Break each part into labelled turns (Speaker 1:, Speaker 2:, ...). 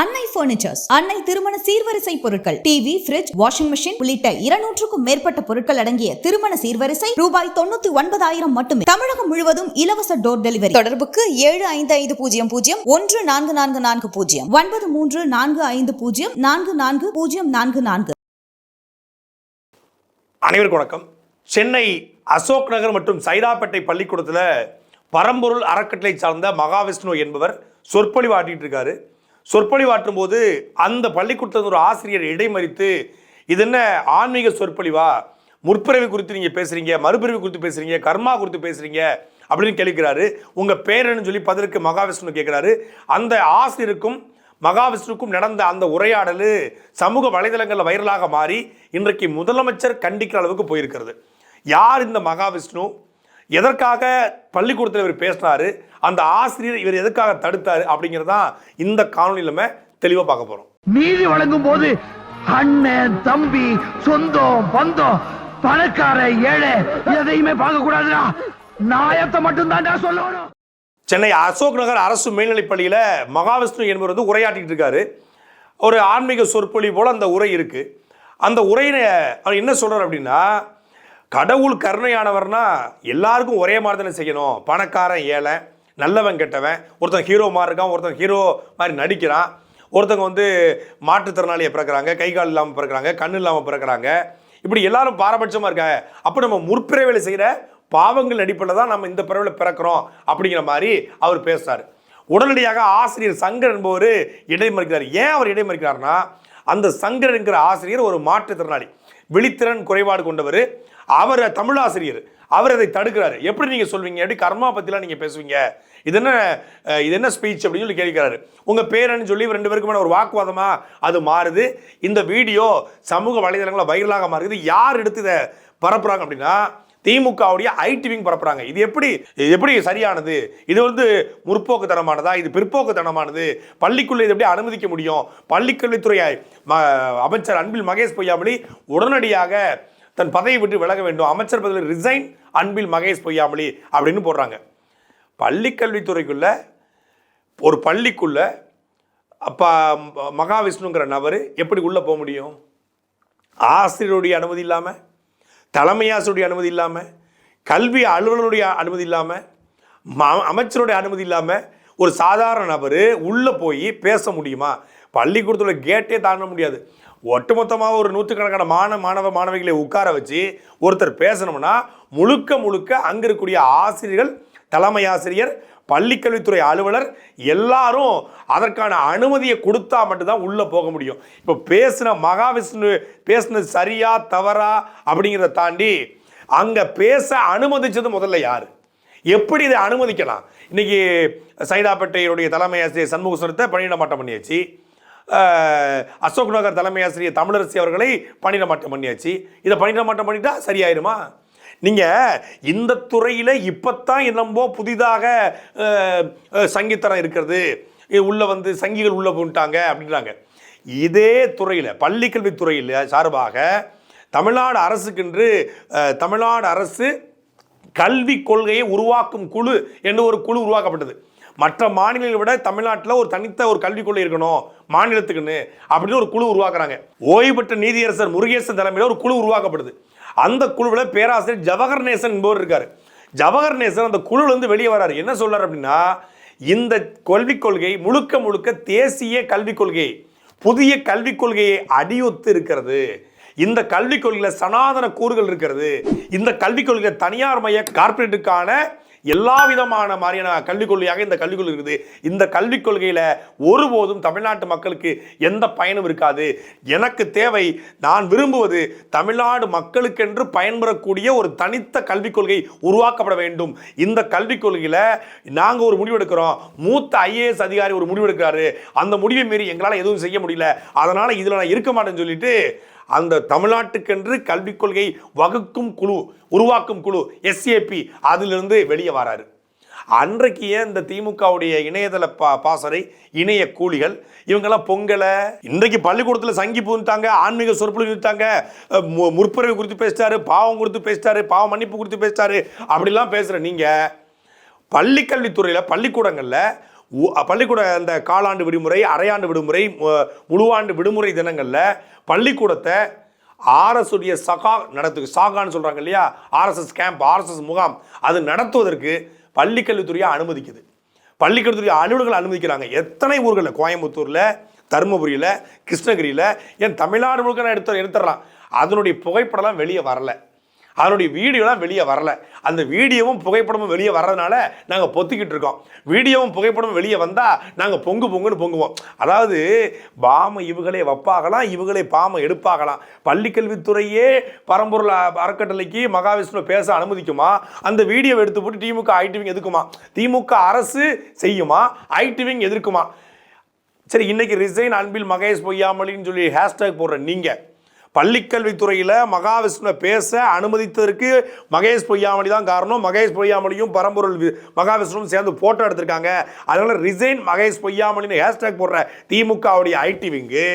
Speaker 1: அன்னை பர்னிச்சர்ஸ் அன்னை திருமண சீர்வரிசை பொருட்கள். டிவி பிரிட்ஜ் வாஷிங் மிஷின் உள்ளிட்ட இருநூற்றுக்கும் மேற்பட்ட பொருட்கள் அடங்கிய திருமண சீர்வரிசை ரூபாய் தொண்ணூத்தி ஒன்பதாயிரம் மட்டுமே. தமிழகம் முழுவதும் இலவச டோர் டெலிவரி தொடர்புக்கு ஏழு ஐந்து ஐந்து பூஜ்ஜியம் பூஜ்ஜியம் ஒன்று நான்கு நான்கு நான்கு பூஜ்ஜியம். ஒன்பது மூன்று நான்கு ஐந்து பூஜ்ஜியம் நான்கு நான்கு பூஜ்ஜியம் நான்கு நான்கு.
Speaker 2: அனைவருக்கும் வணக்கம். சென்னை அசோக் நகர் மற்றும் சைதாப்பேட்டை பள்ளிக்கூடத்தில் பரம்பொருள் அறக்கட்டளை சார்ந்த மகாவிஷ்ணு என்பவர் சொற்பொழிவு ஆட்டிட்டு இருக்காரு. சொற்பொழிவாற்றும் போது அந்த பள்ளிக்கூடத்தில் ஒரு ஆசிரியர் இடைமறித்து இது என்ன ஆன்மீக சொற்பொழிவா? முற்பிறவி குறித்து நீங்கள் பேசுகிறீங்க மறுபிறவி குறித்து பேசுகிறீங்க கர்மா குறித்து பேசுகிறீங்க அப்படின்னு கேட்கிறாரு உங்கள் பேரன்னு சொல்லி பதிலுக்கு மகாவிஷ்ணு கேட்குறாரு அந்த ஆசிரியருக்கும் மகாவிஷ்ணுக்கும் நடந்த அந்த உரையாடல் சமூக வலைதளங்களில் வைரலாக மாறி இன்றைக்கு முதலமைச்சர் கண்டிக்கிற அளவுக்கு போயிருக்கிறது. யார் இந்த மகாவிஷ்ணு? எதற்காக பள்ளிக்கூடத்தில் இவர் பேசினார் அந்த ஆசிரியர் இவர் எதற்காக தடுத்தாரு அப்படிங்கிறதான் இந்த காணொலியில் நம்ம தெளிவாக பார்க்க போகிறோம்
Speaker 3: நீதி வழங்கும் போது அண்ணன் தம்பி சொந்தம் பந்தம் பணக்கார ஏழை எதையுமே பார்க்க கூடாதுடா. நாயத்தை மட்டும் தான்டா சொல்லணும்.
Speaker 2: சென்னை அசோக் நகர் அரசு மேல்நிலைப் பள்ளியில் மகாவிஷ்ணு என்பவர் வந்து உரையாற்றிட்டு இருக்காரு. ஒரு ஆன்மீக சொற்பொழிவு போல் அந்த உரை இருக்கு. அந்த உரையில அவர் என்ன சொல்றாரு அப்படின்னா கடவுள் கருணையானவர்னா எல்லாருக்கும் ஒரே மாதிரி தானே செய்யணும். பணக்காரன் ஏழை. நல்லவன் கெட்டவன் ஒருத்தன் ஹீரோ மாதிரி இருக்கான் ஒருத்தன் ஹீரோ மாதிரி நடிக்கிறான் ஒருத்தங்க வந்து மாற்றுத்திறனாளியை பிறக்கிறாங்க கை கால் இல்லாமல் பிறக்கிறாங்க கண் இல்லாமல் பிறக்கிறாங்க. இப்படி எல்லாரும் பாரபட்சமாக இருக்காங்க. அப்போ நம்ம முற்பிறவையில் செய்கிற பாவங்கள் அடிப்படையில் தான் நம்ம இந்த பிறவில பிறக்கிறோம் அப்படிங்கிற மாதிரி அவர் பேசுகிறார் உடனடியாக ஆசிரியர் சங்கர் என்பவர் இடைமறிக்கிறார் ஏன் அவர் இடைமறிக்கிறார்னா அந்த சங்கர் என்கிற ஆசிரியர் ஒரு மாற்றுத்திறனாளி விழித்திறன் குறைபாடு கொண்டவர். அவர் தமிழாசிரியர் அவர் அதை தடுக்கிறாரு. எப்படி நீங்கள் சொல்வீங்க? எப்படி கர்மா பத்திலாம் நீங்கள் பேசுவீங்க? இது என்ன இது என்ன ஸ்பீச் அப்படின்னு சொல்லி கேட்கிறாரு. உங்கள் பேரன்னு சொல்லி ரெண்டு பேருக்குமான ஒரு வாக்குவாதமா அது மாறுது. இந்த வீடியோ சமூக வலைதளங்களில் வைரலாக மாறுது. யார் எடுத்து இதை பரப்புறாங்க அப்படின்னா திமுகவுடைய ஐடி விங் பரப்புறாங்க. இது எப்படி இது எப்படி சரியானது? இது வந்து முற்போக்குத்தனமானதா? இது பிற்போக்குத்தனமானது? பள்ளிக்குள்ளே இது எப்படி அனுமதிக்க முடியும்? பள்ளிக்கல்வித்துறை ம- அமைச்சர் அன்பில் மகேஷ் பொய்யாமொழி உடனடியாக தன் பதவியை விட்டு விலக வேண்டும். அமைச்சர் பதவியில் ரிசைன் அன்பில் மகேஷ் பொய்யாமலி அப்படின்னு போடுறாங்க. பள்ளிக்கல்வித்துறைக்குள்ள ஒரு பள்ளிக்குள்ள அப்பா மகாவிஷ்ணுங்கிற நபர் எப்படி உள்ளே போக முடியும்? ஆசிரியருடைய அனுமதி இல்லாமல் தலைமை ஆசிரியருடைய அனுமதி இல்லாமல் கல்வி அலுவலருடைய அனுமதி இல்லாமல் ம- அமைச்சருடைய அனுமதி இல்லாமல் ஒரு சாதாரண நபர் உள்ளே போய் பேச முடியுமா? பள்ளிக்கூடத்தில் கேட்டே தாண்ட முடியாது. ஒட்டுமொத்தமாக ஒரு நூற்றுக்கணக்கான மாண மாணவ மாணவிகளை உட்கார வச்சு ஒருத்தர் பேசணும்னா முழுக்க முழுக்க அங்கே இருக்கக்கூடிய ஆசிரியர்கள் தலைமை ஆசிரியர் பள்ளிக்கல்வித்துறை அலுவலர் எல்லாரும் அதற்கான அனுமதியை கொடுத்தா மட்டும்தான் உள்ளே போக முடியும். இப்போ பேசின மகாவிஷ்ணு பேசினது சரியா தவறா அப்படிங்கிறத தாண்டி அங்கே பேச அனுமதிச்சது முதல்ல யார்? எப்படி இதை அனுமதிக்கலாம்? இன்னைக்கு சைதாப்பேட்டையினுடைய தலைமை ஆசிரியர் சண்முக சுரத்தை பணியிட மாட்டம் பண்ணியாச்சு. அசோக் நகர் தலைமை ஆசிரியர் தமிழரசி அவர்களை பணியிட மாற்றம் பண்ணியாச்சு. இதை பணியிட மாற்றம் பண்ணிட்டா சரியாயிருமா? நீங்கள் இந்த துறையில் இப்போத்தான் என்னம்போ புதிதாக அஹ், சங்கித்தரம் இருக்கிறது. உள்ளே வந்து சங்கிகள் உள்ளே போட்டாங்க அப்படின்றாங்க. இதே துறையில் பள்ளிக்கல்வி துறையில் சார்பாக தமிழ்நாடு அரசுக்கென்று தமிழ்நாடு அரசு கல்வி கொள்கையை உருவாக்கும் குழு என்று ஒரு குழு உருவாக்கப்பட்டது. மற்ற மாநிலங்களை விட தமிழ்நாட்டில் ஒரு தனித்த ஒரு கல்விக் கொள்கை இருக்கணும் மாநிலத்துக்குன்னு அப்படின்னு ஒரு குழு உருவாக்குறாங்க. ஓய்வு பெற்ற நீதியரசர் முருகேசன் தலைமையில் ஒரு குழு உருவாக்கப்படுது. அந்த குழுவில் பேராசிரியர் ஜவஹர் நேசன் என்பவர் இருக்கார். ஜவஹர் நேசன் அந்த குழுல வெளியே வராரு. என்ன சொல்கிறார் அப்படின்னா இந்த கல்விக் கொள்கை முழுக்க முழுக்க தேசிய கல்விக் கொள்கை புதிய கல்விக் கொள்கையை அடியொத்து இருக்கிறது. இந்த கல்விக் கொள்கையில் சனாதன கூறுகள் இருக்கிறது. இந்த கல்விக் கொள்கை தனியார் மைய கார்ப்பரேட்டுக்கான எல்லா விதமான மாதிரியான கல்விக் கொள்கையாக இந்த கல்விக் கொள்கை இருக்குது. இந்த கல்விக் கொள்கையில் ஒருபோதும் தமிழ்நாட்டு மக்களுக்கு எந்த பயனும் இருக்காது. எனக்கு தேவை நான் விரும்புவது தமிழ்நாடு மக்களுக்கென்று பயன்பெறக்கூடிய ஒரு தனித்த கல்விக் கொள்கை உருவாக்கப்பட வேண்டும். இந்த கல்விக் கொள்கையில் நாங்கள் ஒரு முடிவெடுக்கிறோம் மூத்த ஐஏஎஸ் அதிகாரி ஒரு முடிவெடுக்கிறாரு அந்த முடிவை மீறி எங்களால் எதுவும் செய்ய முடியல. அதனால் இதில் நான் இருக்க மாட்டேன்னு சொல்லிட்டு அந்த தமிழ்நாட்டுக்கென்று கல்விக் கொள்கை வகுக்கும் குழு உருவாக்கும் குழு எஸ்ஏபி அதிலிருந்து வெளியே வராரு. அன்றைக்கு ஏன் இந்த திமுகவுடைய இணையதள பா பாசறை இணைய கூலிகள் இவங்கெல்லாம் பொங்கலை இன்றைக்கு பள்ளிக்கூடத்தில் சங்கி பூந்தாங்க ஆன்மீக சொற்பொழி நிறுத்தாங்க முற்புறவு குறித்து பேசிட்டாரு பாவம் குறித்து பேசிட்டாரு பாவம் மன்னிப்பு குறித்து பேசிட்டாரு அப்படிலாம் பேசுகிற நீங்கள் பள்ளிக்கல்வித்துறையில் பள்ளிக்கூடங்களில் பள்ளிக்கூட அந்த காலாண்டு விடுமுறை அரையாண்டு விடுமுறை மு- முழுவாண்டு விடுமுறை தினங்களில் பள்ளிக்கூடத்தை ஆர்எஸ் உடைய சகா நடத்து சாகான்னு சொல்கிறாங்க இல்லையா? ஆர்எஸ்எஸ் கேம்ப் ஆர்எஸ்எஸ் முகாம் அது நடத்துவதற்கு பள்ளிக்கல்வித்துறையை அனுமதிக்குது. பள்ளிக்கல்வித்துறை அலுவலர்கள் அனுமதிக்கிறாங்க. எத்தனை ஊர்களில்? கோயம்புத்தூரில் தருமபுரியில் கிருஷ்ணகிரியில் ஏன் தமிழ்நாடு முழுக்க நான் எடுத்து எடுத்துடலாம். அதனுடைய புகைப்படம்லாம் வெளியே வரல. அதனுடைய வீடியோலாம் வெளியே வரல. அந்த வீடியோவும் புகைப்படமும் வெளியே வர்றதுனால நாங்கள் பொத்திக்கிட்டு இருக்கோம். வீடியோவும் புகைப்படமும் வெளியே வந்தால் நாங்கள் பொங்கு பொங்குன்னு பொங்குவோம். அதாவது பாம இவுகளை வப்பாகலாம் இவுகளை பாம எடுப்பாகலாம். பள்ளிக்கல்வித்துறையே பரம்பொருள் அறக்கட்டளைக்கு மகாவிஷ்ணு பேச அனுமதிக்குமா? அந்த வீடியோவை எடுத்து போட்டு திமுக ஐடிவிங் எதுக்குமா? திமுக அரசு செய்யுமா? ஐடிவிங் எதிர்க்குமா? சரி இன்னைக்கு ரிசைன் அன்பில் மகேஷ் பொய்யாமலின்னு சொல்லி ஹேஷ்டேக் போடுற நீங்கள் பள்ளிக்கல்வித்துறையில் மகாவிஷ்ணுவை பேச அனுமதித்ததற்கு மகேஷ் பொய்யாமணி தான் காரணம். மகேஷ் பொய்யாமணியும் பரம்பொருள் மகாவிஷ்ணுவும் சேர்ந்து ஃபோட்டோ எடுத்திருக்காங்க. அதனால ரிசைன் மகேஷ் பொய்யாமணின்னு ஹேஷ்டேக் போடுற திமுகவுடைய ஐடி விங்கு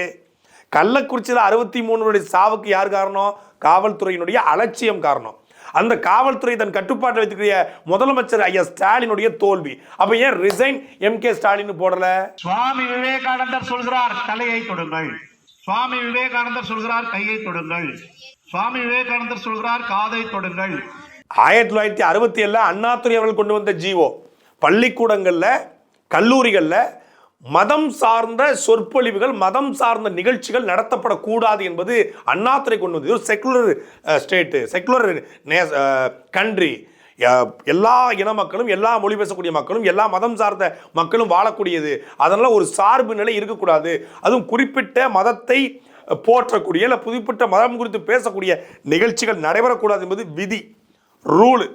Speaker 2: கள்ளக்குறிச்சியில் அறுபத்தி மூணுடைய சாவுக்கு யார் காரணம்? காவல்துறையினுடைய அலட்சியம் காரணம். அந்த காவல்துறை தன் கட்டுப்பாட்டில் வைத்துக்கூடிய முதலமைச்சர் ஐயா ஸ்டாலினுடைய தோல்வி. அப்ப ஏன் ரிசைன் எம் கே ஸ்டாலின் போடல?
Speaker 4: சுவாமி விவேகானந்தர் சொல்கிறார் தலையை கொடுங்கள் சுவாமி விவேகானந்தர் சொல்கிறார் கையை தொடுங்கள். சுவாமி விவேகானந்தர் சொல்கிறார் காதை தொடுங்கள்.
Speaker 2: ஆயிரத்தி தொள்ளாயிரத்தி அறுபத்தி ஏழில் அண்ணாத்துறை அவர்கள் கொண்டு வந்த ஜீவோ பள்ளிக்கூடங்களில் கல்லூரிகளில் மதம் சார்ந்த சொற்பொழிவுகள் மதம் சார்ந்த நிகழ்ச்சிகள் நடத்தப்படக்கூடாது என்பது அண்ணாத்துறை கொண்டு வந்தது. ஒரு செக்குலர் ஸ்டேட்டு செக்குலர் கண்ட்ரி எல்லா இன மக்களும் எல்லா மொழி பேசக்கூடிய மக்களும் எல்லா மதம் சார்ந்த மக்களும் வாழக்கூடியது. அதனால் ஒரு சார்பு நிலை இருக்கக்கூடாது. அதுவும் குறிப்பிட்ட மதத்தை போற்றக்கூடிய இல்லை புதுப்பிட்ட மதம் குறித்து பேசக்கூடிய நிகழ்ச்சிகள் நடைபெறக்கூடாது என்பது விதி ரூலு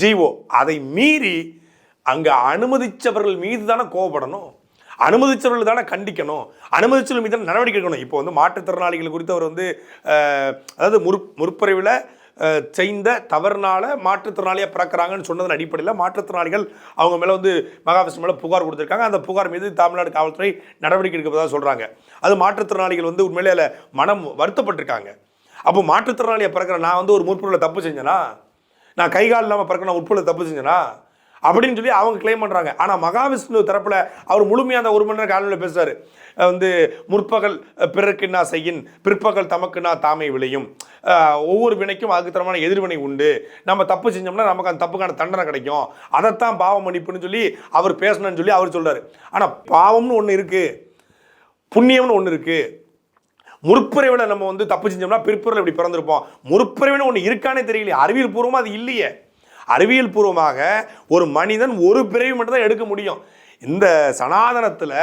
Speaker 2: ஜீவோ அதை மீறி அங்கே அனுமதித்தவர்கள் மீது தானே கோவப்படணும். அனுமதிச்சவர்கள் தானே கண்டிக்கணும். அனுமதிச்சவர்கள் மீது தானே நடவடிக்கை எடுக்கணும். இப்போ வந்து மாற்றுத்திறனாளிகள் குறித்து அவர் வந்து அதாவது முற் முற்பிறவில் செய்த தவறுனால மாற்றுத்திறனாளியாக பிறக்கிறாங்கன்னு சொன்னதன் அடிப்படையில் மாற்றுத்திறனாளிகள் அவங்க மேலே வந்து மகாவிஷ்ணு மேலே புகார் கொடுத்துருக்காங்க. அந்த புகார் மீது தமிழ்நாடு காவல்துறை நடவடிக்கை எடுக்கப்பதாக சொல்கிறாங்க அது மாற்றுத்திறனாளிகள் வந்து உண்மையிலே அதில் மனம் வருத்தப்பட்டிருக்காங்க. அப்போ மாற்றுத்திறனாளியை பிறக்கிற நான் வந்து ஒரு முற்பொருளை தப்பு செஞ்சேனா? நான் கை கால் இல்லாமல் பிறக்க நான் உட்பொருளை தப்பு செஞ்சேனா? அப்படின்னு சொல்லி அவங்க க்ளைம் பண்ணுறாங்க ஆனால் மகாவிஷ்ணு தரப்பில் அவர் முழுமையாக அந்த ஒரு மணி நேரம் காலையில் பேசுகிறார் வந்து முற்பகல் பிறர்க்குன்னா செய்யின்? பிற்பகல் தமக்குன்னா தாமை விளையும்? ஒவ்வொரு வினைக்கும் அதுக்கு தரமான எதிர்வினை உண்டு. நம்ம தப்பு செஞ்சோம்னா நமக்கு அந்த தப்புக்கான தண்டனை கிடைக்கும். அதைத்தான் பாவ மன்னிப்புன்னு சொல்லி அவர் பேசணும்னு சொல்லி அவர் சொல்கிறார் ஆனால் பாவம்னு ஒன்று இருக்குது புண்ணியம்னு ஒன்று இருக்குது முற்பிறவில் நம்ம வந்து தப்பு செஞ்சோம்னா பிற்பிறவில் இப்படி பிறந்திருப்போம். முற்பிறவின்னு ஒன்று இருக்கானே தெரியலையே. அறிவியல் பூர்வமாக அது இல்லையே. அறிவியல் பூர்வமாக ஒரு மனிதன் ஒரு பிறவி மட்டும்தான் எடுக்க முடியும். இந்த சனாதனத்தில்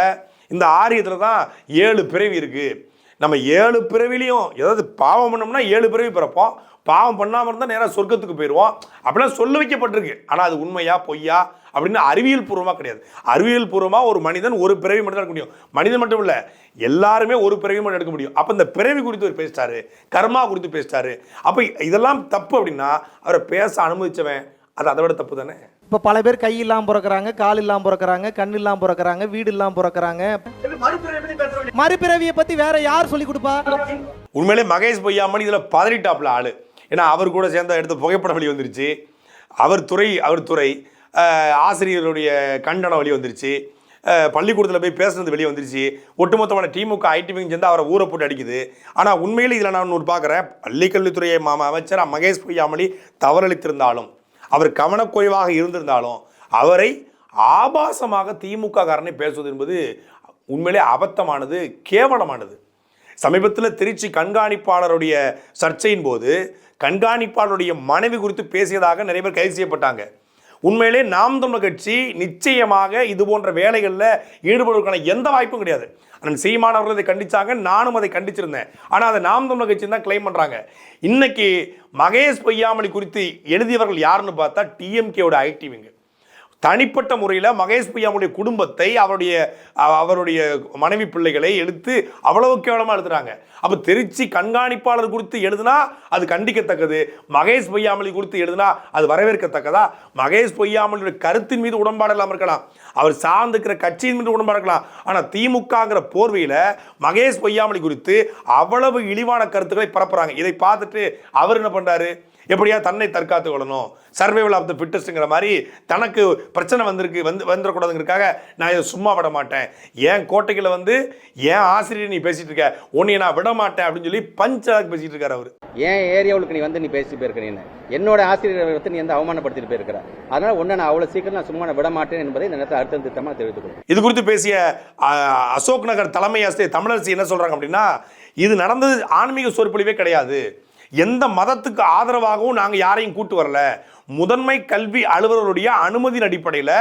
Speaker 2: இந்த ஆரியத்தில் தான் ஏழு பிறவி இருக்குது நம்ம ஏழு பிறவிலையும் ஏதாவது பாவம் பண்ணோம்னா ஏழு பிறவி பிறப்போம். பாவம் பண்ணாமல் இருந்தால் நேராக சொர்க்கத்துக்கு போயிடுவோம் அப்படிலாம் சொல்ல வைக்கப்பட்டிருக்கு. ஆனால் அது உண்மையா பொய்யா? அப்படின்னு அறிவியல் பூர்வமாக கிடையாது. அறிவியல் பூர்வமாக ஒரு மனிதன் ஒரு பிறவி மட்டும் தான் எடுக்க முடியும். மனிதன் மட்டும் இல்லை எல்லாருமே ஒரு பிறவி மட்டும் எடுக்க முடியும். அப்போ இந்த பிறவி குறித்து அவர் பேசிட்டாரு கர்மா குறித்து பேசிட்டாரு. அப்போ இதெல்லாம் தப்பு அப்படின்னா அவரை பேச அனுமதிச்சவன் அது அதை விட தப்பு தானே?
Speaker 5: இப்போ பல பேர் கை இல்லாம பிறக்கறாங்க கால் இல்லாம பிறக்கறாங்க கண் இல்லாம பிறக்கறாங்க வீடு இல்லாம பிறக்கறாங்க. மறுபிறவியை பத்தி வேற யார் சொல்லி கொடுப்பா?
Speaker 2: உண்மையிலே மகேஷ் பொய்யாமணி இதில் பதறிட்டாப்ல ஆளு. ஏன்னா அவர் கூட சேர்ந்த எடுத்த புகைப்படம் வெளியே வந்துருச்சு. அவர் துறை அவர் துறை ஆசிரியர்களுடைய கண்டனம் வெளியே வந்துருச்சு. பள்ளிக்கூடத்தில் போய் பேசுனது வெளியே வந்துருச்சு. ஒட்டுமொத்தமான திமுக ஐடிவிங் சேர்ந்து அவரை ஊரை போட்டு அடிக்குது. ஆனால் உண்மையில் இதில் நான் ஒன்று பார்க்குறேன் பள்ளிக்கல்வித்துறை மாமா அமைச்சர் மகேஷ் பொய்யாமலி தவறளித்திருந்தாலும் அவர் கவனக்குறைவாக இருந்திருந்தாலும் அவரை ஆபாசமாக திமுக காரனை பேசுவது என்பது உண்மையிலே அபத்தமானது கேவலமானது. சமீபத்தில் திருச்சி கண்காணிப்பாளருடைய சர்ச்சையின் போது கண்காணிப்பாளருடைய மனைவி குறித்து பேசியதாக நிறைய பேர் கைது செய்யப்பட்டாங்க. உண்மையிலே நாம் தமிழ் கட்சி நிச்சயமாக இது போன்ற வேலைகளில் ஈடுபடுவதற்கான எந்த வாய்ப்பும் கிடையாது. அண்ணன் சீமானவர்கள் இதை கண்டிச்சாங்க நானும் அதை கண்டிச்சிருந்தேன். ஆனால் அதை நாம் தமிழ் கட்சி தான் கிளைம் பண்ணுறாங்க இன்னைக்கு மகேஷ் பொய்யாமணி குறித்து எழுதியவர்கள் யாருன்னு பார்த்தா டிஎம்கேவோட ஐடிவிங்க தனிப்பட்ட முறையில் மகேஷ் பொய்யாமுடைய குடும்பத்தை அவருடைய அவருடைய மனைவி பிள்ளைகளை எடுத்து அவ்வளவு கேவலமாக எழுதுறாங்க. அப்போ திருச்சி கண்காணிப்பாளர் குறித்து எழுதுனா அது கண்டிக்கத்தக்கது. மகேஷ் பொய்யாமொழி குறித்து எழுதுனா அது வரவேற்கத்தக்கதா? மகேஷ் பொய்யாமொழியோட கருத்தின் மீது உடன்பாடு இல்லாமல் இருக்கலாம். அவர் சார்ந்திருக்கிற கட்சியின் மீது உடன்பாடு இருக்கலாம். ஆனால் திமுகங்கிற போர்வையில் மகேஷ் பொய்யாமொழி குறித்து அவ்வளவு இழிவான கருத்துக்களை பரப்புறாங்க. இதை பார்த்துட்டு அவர் என்ன பண்ணுறாரு எப்படியா தன்னை தற்காத்து கொள்ளணும்? சர்வைவல் ஆஃப் த ஃபிட்டஸ்ட்டுங்கிற மாதிரி தனக்கு பிரச்சனை வந்திருக்கு வந்து வந்துடக்கூடாதுங்கிறதுக்காக நான் இதை சும்மா விட மாட்டேன். என் கோட்டைகளை வந்து என் ஆசிரியர் நீ பேசிட்டு இருக்க? உன்னைய நான் விட மாட்டேன் அப்படின்னு சொல்லி பஞ்சாக் பேசிட்டு இருக்காரு அவர்.
Speaker 6: ஏன் ஏரியாவுக்கு நீ வந்து நீ பேசிட்டு போயிருக்க நீ என்னோட ஆசிரியரை வந்து நீ வந்து அவமானப்படுத்திட்டு போயிருக்கிற. அதனால உன்னை நான் அவ்வளவு சீக்கிரம் நான் சும்மா நான் விட மாட்டேன் என்பதை இந்த நேரத்தில் அர்த்தம் திட்டமாக தெரிவித்துக் கொள்கிறேன்.
Speaker 2: இது குறித்து பேசிய அசோக் நகர் தலைமை ஆசிரியர் தமிழரசி என்ன சொல்றாங்க அப்படின்னா இது நடந்தது ஆன்மீக சொற்பொழிவே கிடையாது. எந்த மதத்துக்கு ஆதரவாகவும் நாங்கள் யாரையும் கூட்டு வரல. முதன்மை கல்வி அலுவலருடைய அனுமதியின் அடிப்படையில்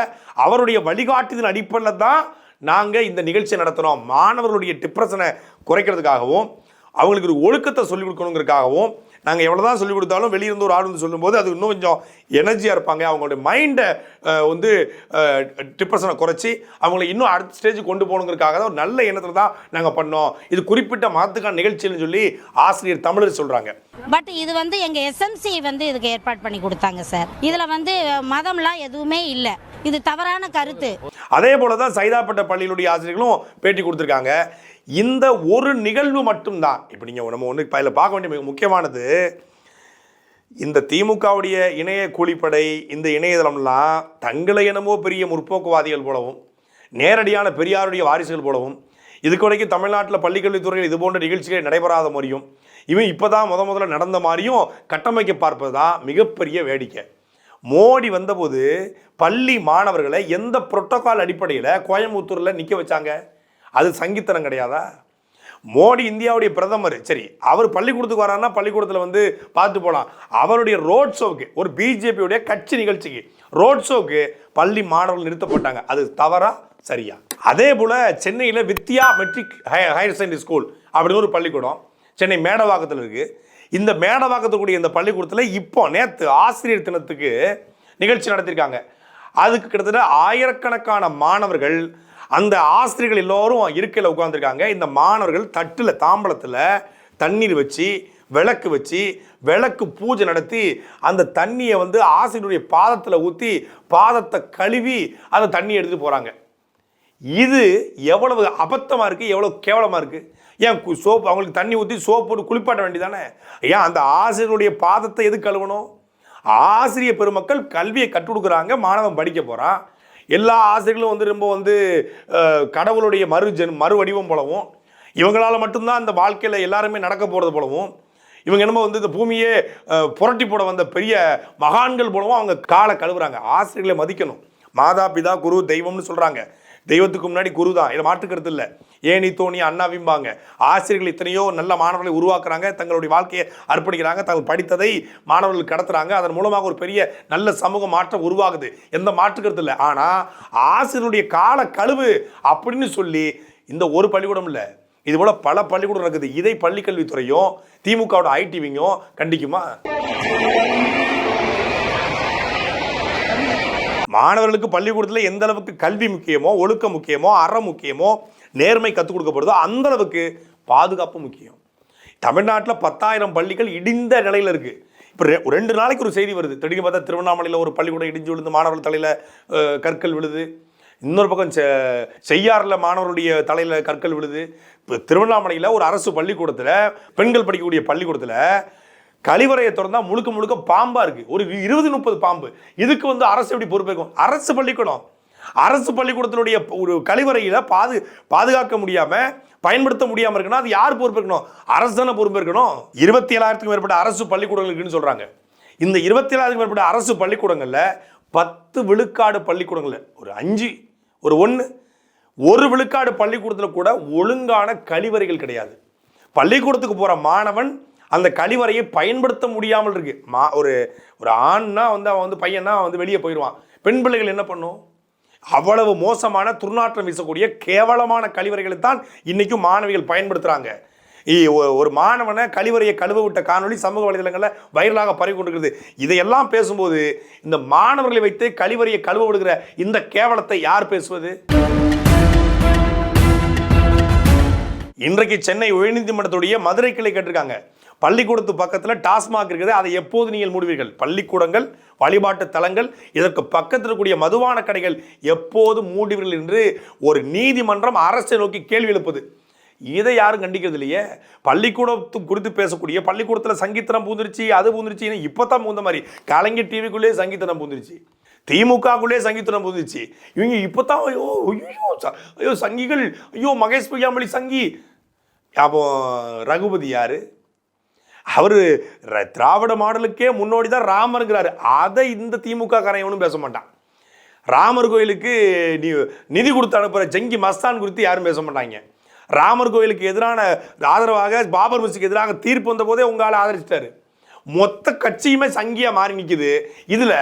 Speaker 2: அவருடைய வழிகாட்டுதின் அடிப்படையில் தான் நாங்கள் இந்த நிகழ்ச்சியை நடத்துகிறோம் மாணவர்களுடைய டிப்ரெஷனை குறைக்கிறதுக்காகவும் அவங்களுக்கு ஒரு ஒழுக்கத்தை சொல்லிக் கொடுக்கணுங்கிறதுக்காகவும் நாங்கள் எவ்வளோ தான் சொல்லிக் கொடுத்தாலும் வெளியிருந்து ஒரு ஆள் வந்து சொல்லும்போது அது இன்னும் கொஞ்சம் எனர்ஜியாக இருப்பாங்க. அவங்களுடைய மைண்டை வந்து டிப்ரெஷனை குறைச்சி அவங்கள இன்னும் அடுத்த ஸ்டேஜ் கொண்டு போகணுங்கிறதுக்காக தான் ஒரு நல்ல எண்ணத்தில் தான் நாங்கள் பண்ணோம். இது குறிப்பிட்ட மதத்துக்கான நிகழ்ச்சின்னு சொல்லி ஆசிரியர் தமிழர் சொல்கிறாங்க
Speaker 7: பட் இது வந்து எங்க எஸ்எம்சி வந்து இதுக்கு ஏற்பாடு பண்ணி கொடுத்தாங்க சார் இதுல வந்து மதம்லாம் எதுவுமே இல்லை. இது தவறான கருத்து.
Speaker 2: அதே போல தான் சைதாப்பட்ட பள்ளியினுடைய ஆசிரியர்களும் பேட்டி கொடுத்துருக்காங்க. இந்த ஒரு நிகழ்வு மட்டும்தான். இப்போ நீங்கள் நம்ம ஒன்று இதில் பார்க்க வேண்டிய மிக முக்கியமானது இந்த திமுகவுடைய இணைய கூலிப்படை இந்த இணையதளம்லாம் தங்களை என்னமோ பெரிய முற்போக்குவாதிகள் போலவும் நேரடியான பெரியாருடைய வாரிசுகள் போலவும் இதுக்கு வரைக்கும் தமிழ்நாட்டில் பள்ளிக்கல்வித்துறையில் இது போன்ற நிகழ்ச்சிகள் நடைபெறாத மாதிரியும் இவன் இப்போ தான் முத முதல்ல நடந்த மாதிரியும் கட்டமைக்க பார்ப்பது தான் மிகப்பெரிய வேடிக்கை. மோடி வந்தபோது பள்ளி மாணவர்களை எந்த புரோட்டோகால் அடிப்படையில் கோயம்புத்தூரில் நிற்க வச்சாங்க? அது சங்கித்தனம் கிடையாதா? மோடி இந்தியாவுடைய பிரதமர் சரி அவர் பள்ளிக்கூடத்துக்கு வராருன்னா பள்ளிக்கூடத்தில் வந்து பார்த்து போகலாம் அவருடைய ரோட் ஷோக்கு ஒரு பிஜேபியுடைய கட்சி நிகழ்ச்சிக்கு ரோட் ஷோவுக்கு பள்ளி மாணவர்கள் நிறுத்தப்பட்டாங்க. அது தவறா? சரியா? அதே போல் சென்னையில் Vidya matric higher secondary school அப்படின்னு ஒரு பள்ளிக்கூடம் சென்னை மேடவாக்கத்தில் இருக்குது இந்த மேடவாக்கத்துக்கூடிய இந்த பள்ளிக்கூடத்தில் இப்போ நேற்று ஆசிரியர் தினத்துக்கு நிகழ்ச்சி நடத்தியிருக்காங்க அதுக்கு கிட்டத்தட்ட ஆயிரக்கணக்கான மாணவர்கள் அந்த ஆசிரியர்கள் எல்லோரும் இருக்கையில் உட்காந்துருக்காங்க இந்த மாணவர்கள் தட்டில் தாம்பளத்தில் தண்ணீர் வச்சு விளக்கு வச்சு விளக்கு பூஜை நடத்தி அந்த தண்ணியை வந்து ஆசிரியருடைய பாதத்தில் ஊற்றி பாதத்தை கழுவி அந்த தண்ணியை எடுத்துகிட்டு போகிறாங்க இது எவ்வளவு அபத்தமாக இருக்குது எவ்வளோ கேவலமாக இருக்குது ஏன் சோப்பு அவங்களுக்கு தண்ணி ஊற்றி சோப்பு போட்டு குளிப்பாட்ட வேண்டியதானே ஏன் அந்த ஆசிரியருடைய பாதத்தை எது கழுவணும்? ஆசிரியர் பெருமக்கள் கல்வியை கற்றுக் கொடுக்குறாங்க மாணவன் படிக்க போகிறான் எல்லா ஆசிரியர்களும் வந்து ரொம்ப வந்து கடவுளுடைய மறு ஜென் மறுவடிவம் போலவும் இவங்களால் மட்டும்தான் அந்த வாழ்க்கையில் எல்லாருமே நடக்க போகிறது போலவும் இவங்க என்னமோ வந்து இந்த பூமியே புரட்டி போட வந்த பெரிய மகான்கள் போலவும் அவங்க காலை கழுவுறாங்க. ஆசிரியர்களை மதிக்கணும். மாதா பிதா குரு தெய்வம்னு சொல்கிறாங்க தெய்வத்துக்கு முன்னாடி குரு தான் இதை மாற்றுக்கிறது இல்லை. ஏனி தோணி அண்ணாவிம்பாங்க ஆசிரியர்கள் இத்தனையோ நல்ல மாணவர்களை உருவாக்குறாங்க. தங்களுடைய வாழ்க்கையை அர்ப்பணிக்கிறாங்க. தாங்கள் படித்ததை மாணவர்கள் கடத்துறாங்க. அதன் மூலமாக ஒரு பெரிய நல்ல சமூக மாற்றம் உருவாகுது. எந்த மாற்றுக்கிறது இல்லை. ஆனால் ஆசிரியருடைய கால கழுவு அப்படின்னு சொல்லி இந்த ஒரு பள்ளிக்கூடம் இல்லை. இது போல பல பள்ளிக்கூடம் இருக்குது இதை பள்ளிக்கல்வித்துறையும் திமுகவோட ஐடிவிங்கும் கண்டிக்குமா? மாணவர்களுக்கு பள்ளிக்கூடத்தில் எந்த அளவுக்கு கல்வி முக்கியமோ ஒழுக்கம் முக்கியமோ அறம் முக்கியமோ நேர்மை கற்றுக் கொடுக்கப்படுதோ அந்த அளவுக்கு பாதுகாப்பு முக்கியம். தமிழ்நாட்டில் பத்தாயிரம் பள்ளிகள் இடிந்த நிலையில் இருக்கு. இப்போ ரெ- ரெண்டு நாளைக்கு ஒரு செய்தி வருது. திடீர்னு பார்த்தா திருவண்ணாமலையில் ஒரு பள்ளிக்கூடம் இடிஞ்சு விழுந்து மாணவர்கள் தலையில் கற்கள் விழுது. இன்னொரு பக்கம் செ- செய்யாறில் மாணவருடைய தலையில் கற்கள் விழுது. இப்போ திருவண்ணாமலையில் ஒரு அரசு பள்ளிக்கூடத்தில் பெண்கள் படிக்கக்கூடிய பள்ளிக்கூடத்தில் கழிவறையை திறந்தா முழுக்க முழுக்க பாம்பா இருக்கு. ஒரு இருபது முப்பது பாம்பு. இதுக்கு வந்து அரசு எப்படி பொறுப்பேற்கும்? அரசு பள்ளிக்கூடம். அரசு பள்ளிக்கூடத்தினுடைய ஒரு கழிவறையில் பாது பாதுகாக்க முடியாம பயன்படுத்த முடியாம இருக்குன்னா அது யார் பொறுப்பேற்கணும்? அரசு தானே பொறுப்பேற்கணும். இருபத்தி ஏழாயிரத்துக்கும் மேற்பட்ட அரசு பள்ளிக்கூடங்கள் இருக்குன்னு சொல்றாங்க. இந்த இருபத்தி ஏழாயிரத்துக்கும் மேற்பட்ட அரசு பள்ளிக்கூடங்களில் பத்து விழுக்காடு பள்ளிக்கூடங்களில் ஒரு அஞ்சு ஒரு ஒன்று ஒரு விழுக்காடு பள்ளிக்கூடத்தில் கூட ஒழுங்கான கழிவறைகள் கிடையாது. பள்ளிக்கூடத்துக்கு போகிற மாணவன் அந்த கழிவறையை பயன்படுத்த முடியாமல் இருக்கு. மா ஒரு ஒரு ஆண்னா வந்து அவன் வந்து பையனா வந்து வெளியே போயிடுவான் பெண் பிள்ளைகள் என்ன பண்ணும்? அவ்வளவு மோசமான துர்நாற்றம் வீசக்கூடிய கேவலமான கழிவறைகளை தான் இன்னைக்கும் மாணவிகள் பயன்படுத்துகிறாங்க ஒரு மாணவனை கழிவறையை கழுவ விட்ட காணொளி சமூக வலைதளங்களில் வைரலாக பரவி கொண்டிருக்கிறது இதையெல்லாம் பேசும்போது இந்த மாணவர்களை வைத்து கழிவறையை கழுவ விடுகிற இந்த கேவலத்தை யார் பேசுவது? இன்றைக்கு சென்னை உயர்நீதிமன்றத்துடைய மதுரை கிளை கேட்டிருக்காங்க. பள்ளிக்கூடத்து பக்கத்தில் டாஸ்மாக் இருக்குது. அதை எப்போது நீங்கள் மூடுவீர்கள்? பள்ளிக்கூடங்கள் வழிபாட்டு தலங்கள் இதற்கு பக்கத்தில் இருக்கக்கூடிய மதுவான கடைகள் எப்போது மூடுவீர்கள் என்று ஒரு நீதிமன்றம் அரசை நோக்கி கேள்வி எழுப்புது. இதை யாரும் கண்டிக்கிறது இல்லையே? பள்ளிக்கூடத்து குறித்து பேசக்கூடிய பள்ளிக்கூடத்தில் சங்கீத்தனம் பூந்துருச்சு அது பூந்துருச்சு இப்போ தான் பூந்த மாதிரி. கலைஞர் டிவிக்குள்ளேயே சங்கீத்தனம் பூந்துருச்சு. திமுகக்குள்ளே சங்கீத்தனம் பூந்துருச்சு. இவங்க இப்போ தான் ஐயோ ஐயோ ஐயோ சங்கிகள் ஐயோ மகேஷ் பொய்யாமொழி சங்கி. அப்போ ரகுபதி யாரு? அவர் திராவிட மாடலுக்கே முன்னோடி தான் ராமருங்கிறாரு அதை இந்த திமுக காரன் பேச மாட்டான். ராமர் கோயிலுக்கு நீ நிதி கொடுத்து அனுப்புகிற ஜங்கி மஸ்தான் குறித்து யாரும் பேச மாட்டாங்க. ராமர் கோயிலுக்கு எதிரான ஆதரவாக பாபர் மசிக்கு எதிராக தீர்ப்பு வந்த போதே உங்களால் ஆதரிச்சிட்டாரு. மொத்த கட்சியுமே சங்கியா மாறி நிற்குது இதுல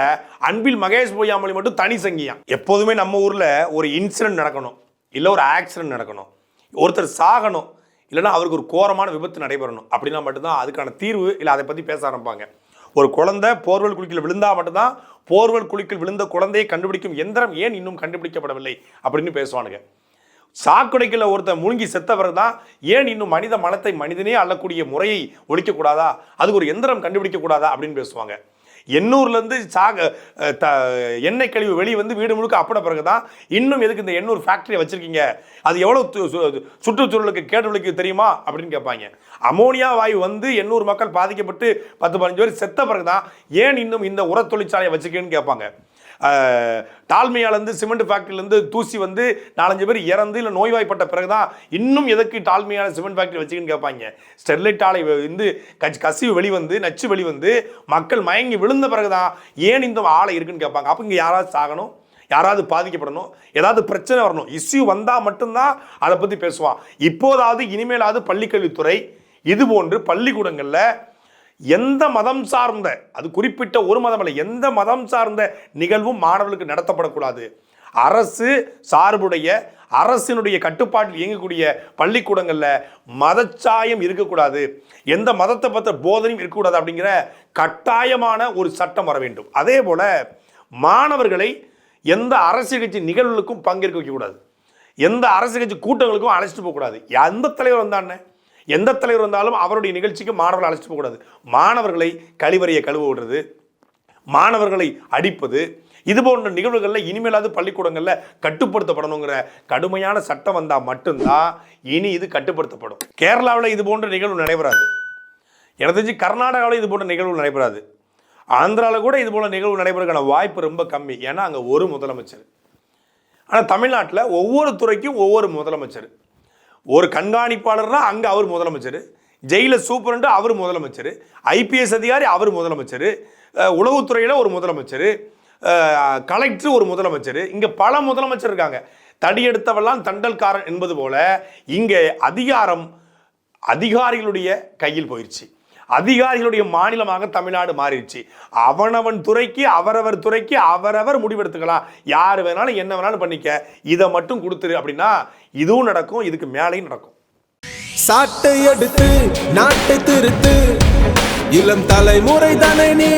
Speaker 2: அன்பில் மகேஷ் பொய்யாமொழி மட்டும் தனி சங்கியா. எப்போதுமே நம்ம ஊர்ல ஒரு இன்சிடென்ட் நடக்கணும். இல்லை ஒரு ஆக்சிடென்ட் நடக்கணும். ஒருத்தர் சாகணும். இல்லைன்னா அவருக்கு ஒரு கோரமான விபத்து நடைபெறணும். அப்படின்னா மட்டும்தான் அதுக்கான தீர்வு இல்லை அதை பற்றி பேச ஆரம்பிப்பாங்க. ஒரு குழந்தை போர்வல் குழிக்கில் விழுந்தால் மட்டும்தான் போர்வல் குழிக்கில் விழுந்த குழந்தையை கண்டுபிடிக்கும் எந்திரம் ஏன் இன்னும் கண்டுபிடிக்கப்படவில்லை? அப்படின்னு பேசுவானுங்க. சாக்குடைக்கில் ஒருத்தன் முழுங்கி செத்தவர் தான் ஏன் இன்னும் மனித மனத்தை மனிதனே அள்ளக்கூடிய முறையை ஒழிக்கக்கூடாதா அதுக்கு ஒரு எந்திரம் கண்டுபிடிக்க கூடாதா? அப்படின்னு பேசுவாங்க. எண்ணூர்லேருந்து சாக த எண்ணெய் கழிவு வெளியே வந்து வீடு முழுக்க அப்பட பிறகு தான் இன்னும் எதுக்கு இந்த எண்ணூர் ஃபேக்ட்ரியை வச்சுருக்கீங்க? அது எவ்வளோ சு- சுற்றுச்சூழலுக்கு கேட்டவளுக்கு தெரியுமா? அப்படின்னு கேட்பாங்க. அமோனியா வாயு வந்து எண்ணூர் மக்கள் பாதிக்கப்பட்டு பத்து பதினஞ்சு பேர் செத்த பிறகு தான் ஏன் இன்னும் இந்த உர தொழிற்சாலையை வச்சிருக்கேன்னு கேட்பாங்க. டால்மையாலேருந்து சிமெண்ட் ஃபேக்ட்ரியிலேருந்து தூசி வந்து நாலஞ்சு பேர் இறந்து இல்லை நோய்வாய்ப்பட்ட பிறகு தான் இன்னும் எதுக்கு டால்மையான சிமெண்ட் ஃபேக்ட்ரி வச்சுக்கின்னு கேட்பாங்க ஸ்டெர்லைட் ஆலை வந்து கச் கசிவு வெளிவந்து நச்சு வெளிவந்து மக்கள் மயங்கி விழுந்த பிறகு தான் ஏன் இந்த ஆலை இருக்குன்னு கேட்பாங்க அப்போ இங்கே யாராவது சாகணும்? யாராவது பாதிக்கப்படணும்? ஏதாவது பிரச்சனை வரணும்? இஷ்யூ வந்தால் மட்டும்தான் அதை பற்றி பேசுவான். இப்போதாவது இனிமேலாவது பள்ளிக்கல்வித்துறை இது போன்று பள்ளிக்கூடங்களில் எந்த மதம் சார்ந்த அது குறிப்பிட்ட ஒரு மதம் அல்ல எந்த மதம் சார்ந்த நிகழ்வும் மாணவர்களுக்கு நடத்தப்படக்கூடாது. அரசு சார்புடைய அரசினுடைய கட்டுப்பாட்டில் இயங்கக்கூடிய பள்ளிக்கூடங்களில் மதச்சாயம் இருக்கக்கூடாது. எந்த மதத்தை பற்ற போதனையும் இருக்கக்கூடாது அப்படிங்கிற கட்டாயமான ஒரு சட்டம் வர வேண்டும். அதே போல் மாணவர்களை எந்த அரசியல் கட்சி நிகழ்வுகளுக்கும் பங்கேற்க வைக்கக்கூடாது. எந்த அரசியல் கட்சி கூட்டங்களுக்கும் அழைச்சிட்டு போகக்கூடாது. எந்த தலைவர் வந்தானே எந்த தலைவர் வந்தாலும் அவருடைய நிகழ்ச்சிக்கு மாணவர்களை அழைச்சிட்டு போகக்கூடாது. மாணவர்களை கழிவறையை கழுவ விடுறது மாணவர்களை அடிப்பது இது போன்ற நிகழ்வுகளில் இனிமேலாவது பள்ளிக்கூடங்களில் கட்டுப்படுத்தப்படணுங்கிற கடுமையான சட்டம் வந்தால் மட்டும்தான் இனி இது கட்டுப்படுத்தப்படும். கேரளாவில் இது போன்ற நிகழ்வு நடைபெறாது. எனக்கு தெரிஞ்சு கர்நாடகாவில் இது போன்ற நிகழ்வு நடைபெறாது. ஆந்திராவில் கூட இது போல நிகழ்வு நடைபெறதுக்கான வாய்ப்பு ரொம்ப கம்மி. ஏன்னா அங்கே ஒரு முதலமைச்சர். ஆனால் தமிழ்நாட்டில் ஒவ்வொரு துறைக்கும் ஒவ்வொரு முதலமைச்சர். ஒரு கண்காணிப்பாளர்னா அங்கே அவர் முதலமைச்சர் ஜெயில சூப்பரண்டு அவர் முதலமைச்சர் ஐபிஎஸ் அதிகாரி அவர் முதலமைச்சர் உளவுத்துறையில் ஒரு முதலமைச்சர் கலெக்டர் ஒரு முதலமைச்சர் இங்கே பல முதலமைச்சர் இருக்காங்க. தடியெடுத்தவெல்லாம் தண்டல்காரன் என்பது போல இங்கே அதிகாரம் அதிகாரிகளுடைய கையில் போயிடுச்சு அதிகாரிகளுடைய மாநிலமாக தமிழ்நாடு மாறிடுச்சு. அவனவன் துறைக்கு அவரவர் துறைக்கு அவரவர் முடிவெடுத்துக்கலாம். யார் வேணாலும் என்ன வேணாலும் பண்ணிக்க. இதை மட்டும் கொடுத்துரு அப்படின்னா இதுவும் நடக்கும் இதுக்கு மேலேயும் நடக்கும்.
Speaker 8: சாட்டை எடுத்து நாட்டை திருத்து. இளம் தலைமுறை தானே நீ